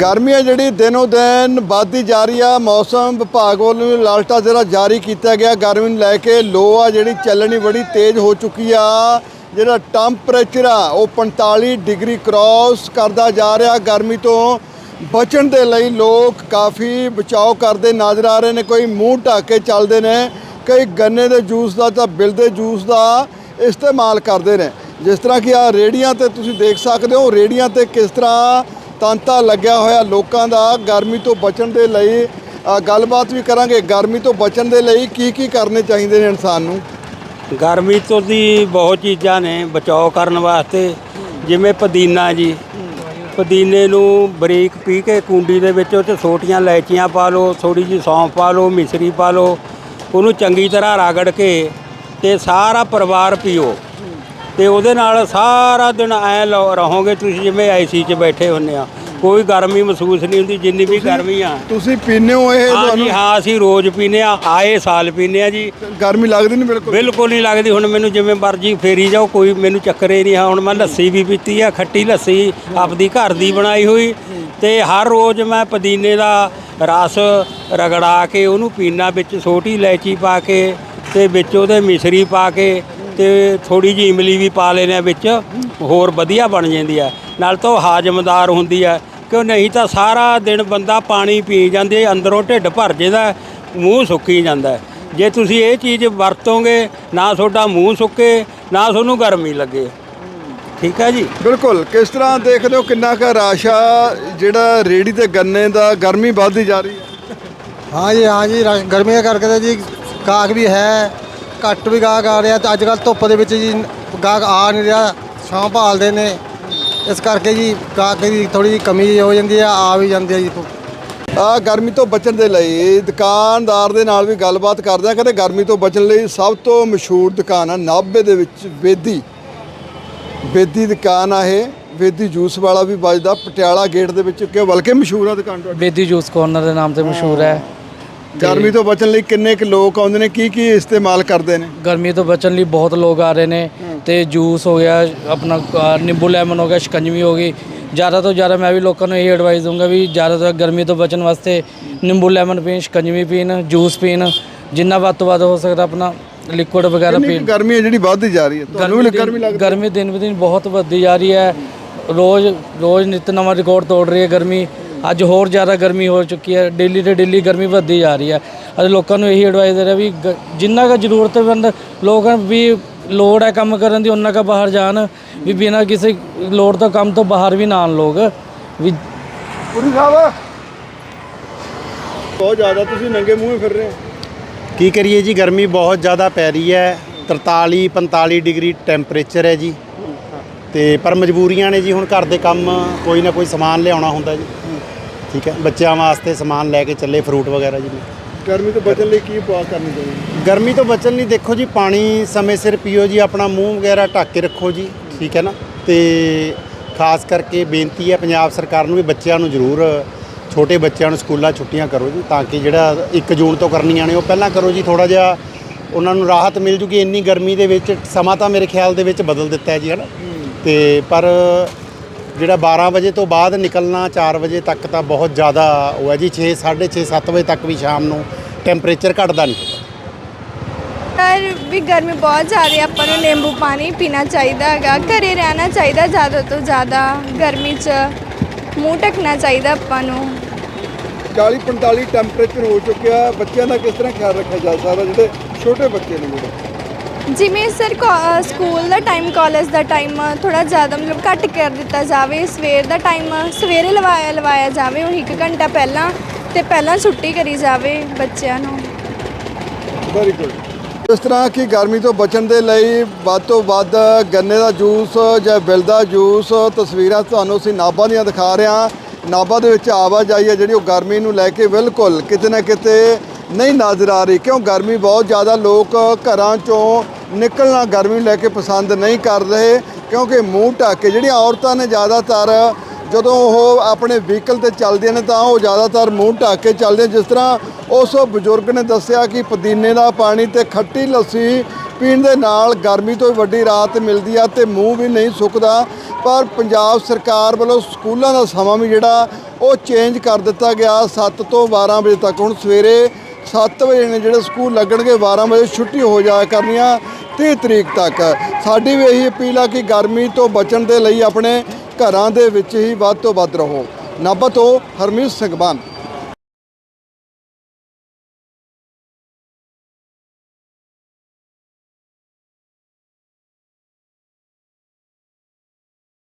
ਗਰਮੀ ਹੈ ਜਿਹੜੀ ਦਿਨੋ ਦਿਨ ਵੱਧਦੀ ਜਾ ਰਹੀ ਆ, ਮੌਸਮ ਵਿਭਾਗ ਵੱਲੋਂ ਲਾਲਟਾ ਜਿਹੜਾ ਜਾਰੀ ਕੀਤਾ ਗਿਆ। ਗਰਮੀ ਨੂੰ ਲੈ ਕੇ ਲੋ ਆ ਜਿਹੜੀ ਚੱਲਣੀ ਬੜੀ ਤੇਜ਼ ਹੋ ਚੁੱਕੀ ਆ। ਜਿਹੜਾ ਟੈਂਪਰੇਚਰ ਆ, ਉਹ 45 ਡਿਗਰੀ ਕ੍ਰਾਸ ਕਰਦਾ ਜਾ ਰਿਹਾ। ਗਰਮੀ ਤੋਂ ਬਚਣ ਦੇ ਲਈ ਲੋਕ ਕਾਫੀ ਬਚਾਓ ਕਰਦੇ ਨਜ਼ਰ ਆ ਰਹੇ ਨੇ। ਕੋਈ ਮੂੰਹ ਢੱਕ ਕੇ ਚੱਲਦੇ ਨੇ, ਕਈ ਗੰਨੇ ਦੇ ਜੂਸ ਦਾ ਤਾਂ ਬਿਲ ਦੇ ਜੂਸ ਦਾ ਇਸਤੇਮਾਲ ਕਰਦੇ ਨੇ। ਜਿਸ ਤਰ੍ਹਾਂ ਕਿ ਆ ਰੇੜੀਆਂ ਤੇ ਤੁਸੀਂ ਦੇਖ ਸਕਦੇ ਹੋ ਰੇੜੀਆਂ ਤੇ ਕਿਸ ਤਰ੍ਹਾਂ ਤਾਂਤਾ ਲੱਗਿਆ ਹੋਇਆ ਲੋਕਾਂ ਦਾ ਗਰਮੀ ਤੋਂ ਬਚਣ ਦੇ ਲਈ ਗੱਲਬਾਤ ਵੀ ਕਰਾਂਗੇ। ਗਰਮੀ ਤੋਂ ਬਚਣ ਦੇ ਲਈ ਕੀ ਕੀ ਕਰਨੇ ਚਾਹੀਦੇ ਨੇ ਇਨਸਾਨ ਨੂੰ? ਗਰਮੀ ਤੋਂ ਦੀ ਬਹੁਤ ਚੀਜ਼ਾਂ ਨੇ, ਬਚਾਓ ਕਰਨ ਵਾਸਤੇ। ਜਿਵੇਂ ਪੁਦੀਨਾ ਜੀ। ਪੁਦੀਨੇ ਨੂੰ ਬਰੀਕ ਪੀ ਕੇ ਕੁੰਡੀ ਦੇ ਵਿੱਚ ਉਹ 'ਚ ਛੋਟੀਆਂ ਇਲਾਇਚੀਆਂ ਪਾ ਲਓ ਥੋੜੀ ਜਿਹੀ ਸੌਂਫ ਪਾ ਲਓ, ਮਿਸਰੀ ਪਾ ਲਓ। ਉਹਨੂੰ ਚੰਗੀ ਤਰ੍ਹਾਂ ਰਗੜ ਕੇ ਤੇ ਸਾਰਾ ਪਰਿਵਾਰ ਪੀਓ। ਤੇ ਉਹਦੇ ਨਾਲ ਸਾਰਾ ਦਿਨ ਐ ਰਹੋਗੇ ਤੁਸੀਂ ਜਿਵੇਂ ਆਈਸੀ 'ਚ ਬੈਠੇ ਹੁੰਨੇ ਆ। ਕੋਈ ਗਰਮੀ ਮਹਿਸੂਸ ਨਹੀਂ ਹੁੰਦੀ ਜਿੰਨੀ ਵੀ ਗਰਮੀ ਆ। ਤੁਸੀਂ ਪੀਨੇ ਹੋ ਇਹ ਹਾਂ ਜੀ ਹਾਂ ਅਸੀਂ ਰੋਜ਼ ਪੀਨੇ ਆ ਆਏ ਸਾਲ ਪੀਨੇ ਆ ਜੀ। ਗਰਮੀ ਲੱਗਦੀ ਨਹੀਂ ਬਿਲਕੁਲ? ਬਿਲਕੁਲ ਨਹੀਂ ਲੱਗਦੀ ਹੁਣ ਮੈਨੂੰ ਜਿਵੇਂ ਮਰਜ਼ੀ ਫੇਰੀ ਜਾਓ ਕੋਈ ਮੈਨੂੰ ਚੱਕਰ ਨਹੀਂ ਆ। ਹੁਣ ਮੈਂ ਲੱਸੀ ਵੀ ਪੀਤੀ ਆ ਖੱਟੀ ਲੱਸੀ ਆਪਦੀ ਘਰ ਦੀ ਬਣਾਈ ਹੋਈ। ਤੇ ਹਰ ਰੋਜ਼ ਮੈਂ ਪੁਦੀਨੇ ਦਾ ਰਸ ਰਗੜਾ ਕੇ ਉਹਨੂੰ ਪੀਣਾ ਵਿੱਚ ਛੋਟੀ ਇਲਾਇਚੀ ਪਾ ਕੇ ਤੇ ਵਿੱਚ ਉਹਦੇ ਮਿਸ਼ਰੀ ਪਾ ਕੇ ਤੇ ਥੋੜੀ ਜਿਹੀ ਇਮਲੀ ਵੀ ਪਾ ਲੈਨੇ ਆ ਵਿੱਚ ਹੋਰ ਵਧੀਆ ਬਣ ਜਾਂਦੀ ਆ। ਨਾਲ ਤਾਂ ਉਹ ਹਾਜ਼ਮਦਾਰ ਹੁੰਦੀ ਆ। ਕਿਉਂ ਨਹੀਂ ਤਾਂ ਸਾਰਾ ਦਿਨ ਬੰਦਾ ਪਾਣੀ ਪੀ ਜਾਂਦੇ ਅੰਦਰੋਂ ਢਿੱਡ ਭਰ ਜਾਂਦਾ ਮੂੰਹ ਸੁੱਕੀ ਜਾਂਦਾ ਹੈ। ਜੇ ਤੁਸੀਂ ਇਹ ਚੀਜ਼ ਵਰਤੋਗੇ ਨਾ ਤੁਹਾਡਾ ਮੂੰਹ ਸੁੱਕੇ ਨਾ ਤੁਹਾਨੂੰ ਗਰਮੀ ਲੱਗੇ। ਠੀਕ ਹੈ ਜੀ? ਬਿਲਕੁਲ। ਕਿਸ ਤਰ੍ਹਾਂ ਦੇਖਦੇ ਹੋ ਕਿੰਨਾ ਕੁ ਰਸ਼ ਆ? ਜਿਹੜਾ ਰੇੜੀ ਤੇ ਗੰਨੇ ਦਾ ਗਰਮੀ ਵੱਧਦੀ ਜਾ ਰਹੀ ਹੈ। ਹਾਂ ਜੀ ਹਾਂ ਜੀ ਗਰਮੀਆਂ ਕਰਕੇ ਤਾਂ ਜੀ ਗਾਹਕ ਵੀ ਹੈ ਘੱਟ ਵੀ ਗਾਹਕ ਆ ਰਿਹਾ। ਤੇ ਅੱਜ ਕੱਲ ਧੁੱਪ ਦੇ ਵਿੱਚ ਜੀ ਗਾਹਕ ਆ ਨਹੀਂ ਰਿਹਾ ਛਾਂ ਭਾਲਦੇ ਨੇ। ਇਸ ਕਰਕੇ ਜੀ ਗਾਹਕ ਦੀ ਥੋੜੀ ਜਿਹੀ ਕਮੀ ਹੋ ਜਾਂਦੀ ਆ ਆ ਵੀ ਜਾਂਦੇ ਆ ਜੀ ਆ ਗਰਮੀ ਤੋਂ ਬਚਣ ਦੇ ਲਈ ਦੁਕਾਨਦਾਰ ਦੇ ਨਾਲ ਵੀ ਗੱਲਬਾਤ ਕਰਦੇ ਆ ਕਹਿੰਦੇ ਗਰਮੀ ਤੋਂ ਬਚਣ ਲਈ ਸਭ ਤੋਂ ਮਸ਼ਹੂਰ ਦੁਕਾਨ ਆ ਨਾਭੇ ਦੇ ਵਿੱਚ ਵੇਦੀ ਵੇਦੀ ਦੁਕਾਨ ਆ ਇਹ ਵੇਦੀ ਜੂਸ ਵਾਲਾ ਵੀ ਵੱਜਦਾ ਪਟਿਆਲਾ ਗੇਟ ਦੇ ਵਿੱਚ ਕਿ ਬਲਕਿ ਮਸ਼ਹੂਰ ਆ ਦੁਕਾਨ ਤੁਹਾਡੀ? ਬੇਦੀ ਜੂਸ ਕਾਰਨਰ ਦੇ ਨਾਮ ਤੇ ਮਸ਼ਹੂਰ ਹੈ। ਗਰਮੀ ਤੋਂ ਬਚਣ ਲਈ ਕਿੰਨੇ ਕੁ ਲੋਕ ਆਉਂਦੇ ਨੇ ਕੀ ਕੀ ਇਸਤੇਮਾਲ ਕਰਦੇ ਨੇ? ਗਰਮੀ ਤੋਂ ਬਚਣ ਲਈ ਬਹੁਤ ਲੋਕ ਆ ਰਹੇ ਨੇ। ਤੇ ਜੂਸ ਹੋ ਗਿਆ ਆਪਣਾ ਅ, ਨਿੰਬੂ ਲੈਮਨ ਹੋ ਗਿਆ ਸ਼ਿਕੰਜਵੀ ਹੋ ਗਈ। ਜ਼ਿਆਦਾ ਤੋਂ ਜ਼ਿਆਦਾ ਮੈਂ ਵੀ ਲੋਕਾਂ ਨੂੰ ਇਹ ਐਡਵਾਈਸ ਦੂੰਗਾ ਵੀ ਜ਼ਿਆਦਾ ਤੋਂ ਗਰਮੀ ਤੋਂ ਬਚਣ ਵਾਸਤੇ ਨਿੰਬੂ ਲੈਮਨ ਪੀਣ ਸ਼ਿਕੰਜਵੀ ਪੀਣ ਜੂਸ ਪੀਣ ਜਿੰਨਾ ਵੱਧ ਤੋਂ ਵੱਧ ਹੋ ਸਕਦਾ ਆਪਣਾ ਲਿਕੁਇਡ ਵਗੈਰਾ ਕਿੰਨੀ ਪੀਣ। ਕੁ ਗਰਮੀ ਹੈ ਜਿਹੜੀ ਵੱਧਦੀ ਜਾ ਰਹੀ ਹੈ। ਤੁਹਾਨੂੰ ਵੀ ਗਰਮੀ ਲੱਗਦੀ ਗਰਮੀ ਦਿਨ ਬ ਦਿਨ ਬਹੁਤ ਵੱਧਦੀ ਜਾ ਰਹੀ ਹੈ। ਰੋਜ਼ ਰੋਜ਼ ਨਿਤ ਨਵਾਂ ਰਿਕਾਰਡ ਤੋੜ ਰਹੀ ਹੈ ਗਰਮੀ। ਅੱਜ ਹੋਰ ਜ਼ਿਆਦਾ ਗਰਮੀ ਹੋ ਚੁੱਕੀ ਹੈ। ਡੇਲੀ ਤੇ ਡੇਲੀ ਗਰਮੀ ਵੱਧਦੀ ਜਾ ਰਹੀ ਹੈ। ਅਸੀਂ ਲੋਕਾਂ ਨੂੰ ਇਹੀ ਐਡਵਾਈਸ ਦੇ ਰਿਹਾ ਵੀ ਗ- ਜਿੰਨਾ ਕੁ ਜ਼ਰੂਰਤਮੰਦ ਲੋਕ ਹਨ ਵੀ ਲੋੜ ਹੈ ਕੰਮ ਕਰਨ ਦੀ ਉਹਨਾਂ ਕੁ ਬਾਹਰ ਜਾਣ। ਵੀ ਬਿਨਾਂ ਕਿਸੇ ਲੋੜ ਤੋਂ ਕੰਮ ਤੋਂ ਬਾਹਰ ਵੀ ਨਾ ਆਉਣ ਲੋਕ। ਵੀ ਪੂਰੀ ਸਾਹਿਬ। ਬਹੁਤ ਜ਼ਿਆਦਾ ਤੁਸੀਂ ਨੰਗੇ ਮੂੰਹ ਫਿਰ ਰਹੇ ਹੋ। ਕੀ ਕਰੀਏ ਜੀ ਗਰਮੀ ਬਹੁਤ ਜ਼ਿਆਦਾ ਪੈ ਰਹੀ ਹੈ। 43 45 ਡਿਗਰੀ ਟੈਂਪਰੇਚਰ ਹੈ ਜੀ। ਤੇ ਪਰ ਮਜਬੂਰੀਆਂ ਨੇ ਜੀ ਹੁਣ ਘਰ ਦੇ ਕੰਮ ਕੋਈ ਨਾ ਕੋਈ ਸਮਾਨ ਲਿਆਉਣਾ ਹੁੰਦਾ ਜੀ। ਠੀਕ ਹੈ ਬੱਚਿਆਂ ਵਾਸਤੇ ਸਮਾਨ ਲੈ ਕੇ ਚੱਲੇ ਫਰੂਟ ਵਗੈਰਾ ਜੀ। ਗਰਮੀ ਤੋਂ ਬਚਣ ਲਈ ਕੀ ਉਪਾਅ ਕਰਨੇ ਚਾਹੀਦੇ? ਗਰਮੀ ਤੋਂ ਬਚਣ ਲਈ ਦੇਖੋ ਜੀ ਪਾਣੀ ਸਮੇਂ ਸਿਰ ਪੀਓ ਜੀ ਆਪਣਾ ਮੂੰਹ ਵਗੈਰਾ ਢੱਕ ਕੇ ਰੱਖੋ ਜੀ ਠੀਕ ਹੈ ਨਾ? ਤੇ ਖਾਸ ਕਰਕੇ ਬੇਨਤੀ ਹੈ ਪੰਜਾਬ ਸਰਕਾਰ ਨੂੰ ਵੀ ਬੱਚਿਆਂ ਨੂੰ ਜ਼ਰੂਰ ਛੋਟੇ ਬੱਚਿਆਂ ਨੂੰ ਸਕੂਲਾਂ ਛੁੱਟੀਆਂ ਕਰੋ ਜੀ ਤਾਂ ਕਿ ਜਿਹੜਾ 1 ਜੂਨ ਤੋਂ ਕਰਨੀਆਂ ਨੇ ਉਹ ਪਹਿਲਾਂ ਕਰੋ ਜੀ ਥੋੜਾ ਜਿਹਾ ਉਹਨਾਂ ਨੂੰ ਰਾਹਤ ਮਿਲ ਜੂਗੀ ਇੰਨੀ ਗਰਮੀ ਦੇ ਵਿੱਚ ਸਮਾਂ ਤਾਂ ਮੇਰੇ ਖਿਆਲ ਦੇ ਵਿੱਚ ਬਦਲ ਦਿੱਤਾ ਹੈ ਜੀ ਹੈ ਨਾ? ਤੇ ਪਰ ਜਿਹੜਾ 12 ਵਜੇ ਤੋਂ ਬਾਅਦ ਨਿਕਲਣਾ 4 ਵਜੇ ਤੱਕ ਤਾਂ ਬਹੁਤ ਜ਼ਿਆਦਾ ਉਹ ਹੈ ਜੀ 6 6:30 7 ਵਜੇ ਤੱਕ ਵੀ ਸ਼ਾਮ ਨੂੰ ਟੈਂਪਰੇਚਰ ਘਟਦਾ ਨਹੀਂ ਪਰ ਵੀ ਗਰਮੀ ਬਹੁਤ ਜ਼ਿਆਦਾ ਹੈ ਆਪਾਂ ਨੂੰ ਨਿੰਬੂ ਪਾਣੀ ਪੀਣਾ ਚਾਹੀਦਾ ਹੈਗਾ। ਘਰੇ ਰਹਿਣਾ ਚਾਹੀਦਾ ਜ਼ਿਆਦਾ ਤੋਂ ਜ਼ਿਆਦਾ ਗਰਮੀ 'ਚ ਮੂੰਹ ਢੱਕਣਾ ਚਾਹੀਦਾ ਆਪਾਂ ਨੂੰ। 40 45 ਟੈਂਪਰੇਚਰ ਹੋ ਚੁੱਕਿਆ। ਬੱਚਿਆਂ ਦਾ ਕਿਸ ਤਰ੍ਹਾਂ ਖਿਆਲ ਰੱਖਿਆ ਜਾ ਸਕਦਾ? ਜਿਹੜੇ ਛੋਟੇ ਬੱਚੇ ਨੇ ਜਿਹੜੇ। ਜਿਵੇਂ ਸਰ ਕਾ- ਸਕੂਲ ਦਾ ਟਾਈਮ ਕਾਲਜ ਦਾ ਟਾਈਮ ਥੋੜਾ ਜ਼ਿਆਦਾ ਮਤਲਬ ਘੱਟ ਕਰ ਦਿੱਤਾ ਜਾਵੇ, ਸਵੇਰ ਦਾ ਟਾਈਮ ਸਵੇਰੇ ਲਵਾਇਆ ਲਵਾਇਆ ਜਾਵੇ, ਉਹ 1 ਘੰਟਾ ਪਹਿਲਾਂ ਤੇ ਪਹਿਲਾਂ ਛੁੱਟੀ ਕਰੀ ਜਾਵੇ ਬੱਚਿਆਂ ਨੂੰ। ਵੈਰੀ ਗੁੱਡ ਇਸ ਤਰ੍ਹਾਂ ਕਿ ਗਰਮੀ ਤੋਂ ਬਚਣ ਦੇ ਲਈ ਵੱਧ ਤੋਂ ਵੱਧ ਗੰਨੇ ਦਾ ਜੂਸ ਜਾਂ ਬਿਲ ਦਾ ਜੂਸ ਤਸਵੀਰਾਂ ਤੁਹਾਨੂੰ ਅਸੀਂ ਨਾਭਾ ਦੀਆਂ ਦਿਖਾ ਰਹੇ ਹਾਂ। ਨਾਭਾ ਦੇ ਵਿੱਚ ਆਵਾਜਾਈ ਹੈ ਜਿਹੜੀ ਉਹ ਗਰਮੀ ਨੂੰ ਲੈ ਕੇ ਬਿਲਕੁਲ ਕਿਤੇ ਨਾ ਕਿਤੇ ਨਹੀਂ ਨਜ਼ਰ ਆ ਰਹੀ, ਕਿਉਂ ਗਰਮੀ ਬਹੁਤ ਜ਼ਿਆਦਾ, ਲੋਕ ਘਰਾਂ ਚੋਂ ਨਿਕਲਣਾ ਗਰਮੀ ਲੈ ਕੇ ਪਸੰਦ ਨਹੀਂ ਕਰ ਰਹੇ, ਕਿਉਂਕਿ ਮੂੰਹ ਢੱਕ ਕੇ ਜਿਹੜੀਆਂ ਔਰਤਾਂ ਨੇ ਜ਼ਿਆਦਾਤਰ, ਜਦੋਂ ਉਹ ਆਪਣੇ ਵਹੀਕਲ ਤੇ ਚੱਲਦੇ ਨੇ ਤਾਂ ਉਹ ਜ਼ਿਆਦਾਤਰ ਮੂੰਹ ਢੱਕ ਕੇ ਚੱਲਦੇ ਜਿਸ ਤਰ੍ਹਾਂ ਉਸ ਬਜ਼ੁਰਗ ਨੇ ਦੱਸਿਆ ਕਿ ਪੁਦੀਨੇ ਦਾ ਪਾਣੀ ਤੇ ਖੱਟੀ ਲੱਸੀ ਪੀਣ ਦੇ ਨਾਲ ਗਰਮੀ ਤੋਂ ਵੱਡੀ ਰਾਹਤ ਮਿਲਦੀ ਆ ਤੇ ਮੂੰਹ ਵੀ ਨਹੀਂ ਸੁੱਕਦਾ, ਪਰ ਪੰਜਾਬ ਸਰਕਾਰ ਵੱਲੋਂ ਸਕੂਲਾਂ ਦਾ ਸਮਾਂ ਵੀ ਜਿਹੜਾ, ਉਹ ਚੇਂਜ ਕਰ ਦਿੱਤਾ ਗਿਆ 7 ਤੋਂ 12 ਵਜੇ ਤੱਕ, ਹੁਣ ਸਵੇਰੇ 7 ਵਜੇ ਨੇ ਜਿਹੜੇ ਸਕੂਲ ਲੱਗਣਗੇ 12 ਵਜੇ ਛੁੱਟੀ ਹੋ ਜਾਇਆ ਕਰਨੀਆਂ 30 ਤਰੀਕ ਤੱਕ। ਸਾਡੀ ਵੀ ਇਹੀ ਅਪੀਲ ਆ ਕਿ ਗਰਮੀ ਤੋਂ ਬਚਣ ਦੇ ਲਈ ਆਪਣੇ ਘਰਾਂ ਦੇ ਵਿੱਚ ਹੀ ਵੱਧ ਤੋਂ ਵੱਧ ਰਹੋ। ਨਾਭਾ ਤੋਂ ਹਰਮੀਤ ਸਿੰਘ ਬਾਨ।